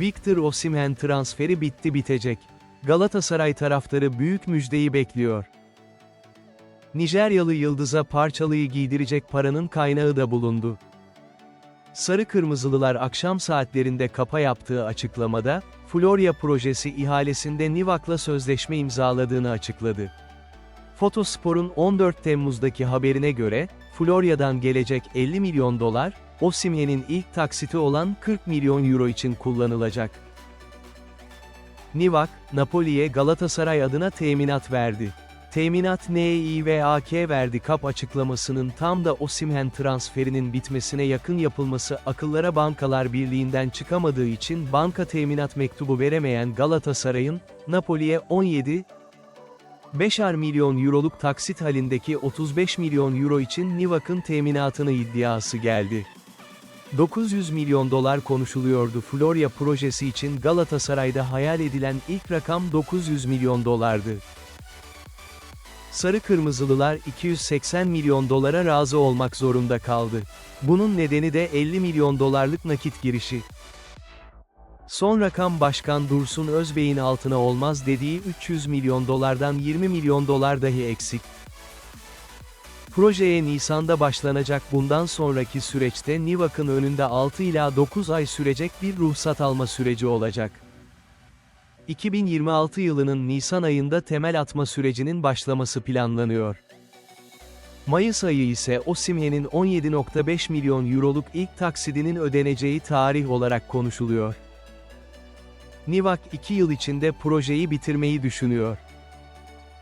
Victor Osimhen transferi bitti bitecek. Galatasaray taraftarı büyük müjdeyi bekliyor. Nijeryalı yıldıza parçalıyı giydirecek paranın kaynağı da bulundu. Sarı Kırmızılılar akşam saatlerinde kapa yaptığı açıklamada, Florya projesi ihalesinde Nivak'la sözleşme imzaladığını açıkladı. Fotospor'un 14 Temmuz'daki haberine göre, Florya'dan gelecek 50 milyon dolar, Osimhen'in ilk taksiti olan 40 milyon euro için kullanılacak. Nivak, Napoli'ye Galatasaray adına teminat verdi. Teminat NİVAK verdi kap açıklamasının tam da Osimhen transferinin bitmesine yakın yapılması akıllara Bankalar Birliği'nden çıkamadığı için banka teminat mektubu veremeyen Galatasaray'ın, Napoli'ye 17, 5'er milyon euroluk taksit halindeki 35 milyon euro için Nivak'ın teminatını iddiası geldi. 900 milyon dolar konuşuluyordu Florya projesi için Galatasaray'da hayal edilen ilk rakam 900 milyon dolardı. Sarı Kırmızılılar 280 milyon dolara razı olmak zorunda kaldı. Bunun nedeni de 50 milyon dolarlık nakit girişi. Son rakam Başkan Dursun Özbey'in altına olmaz dediği 300 milyon dolardan 20 milyon dolar dahi eksik. Projeye Nisan'da başlanacak bundan sonraki süreçte Nivak'ın önünde 6 ila 9 ay sürecek bir ruhsat alma süreci olacak. 2026 yılının Nisan ayında temel atma sürecinin başlaması planlanıyor. Mayıs ayı ise Osimhen'in 17.5 milyon euroluk ilk taksidinin ödeneceği tarih olarak konuşuluyor. Nivak 2 yıl içinde projeyi bitirmeyi düşünüyor.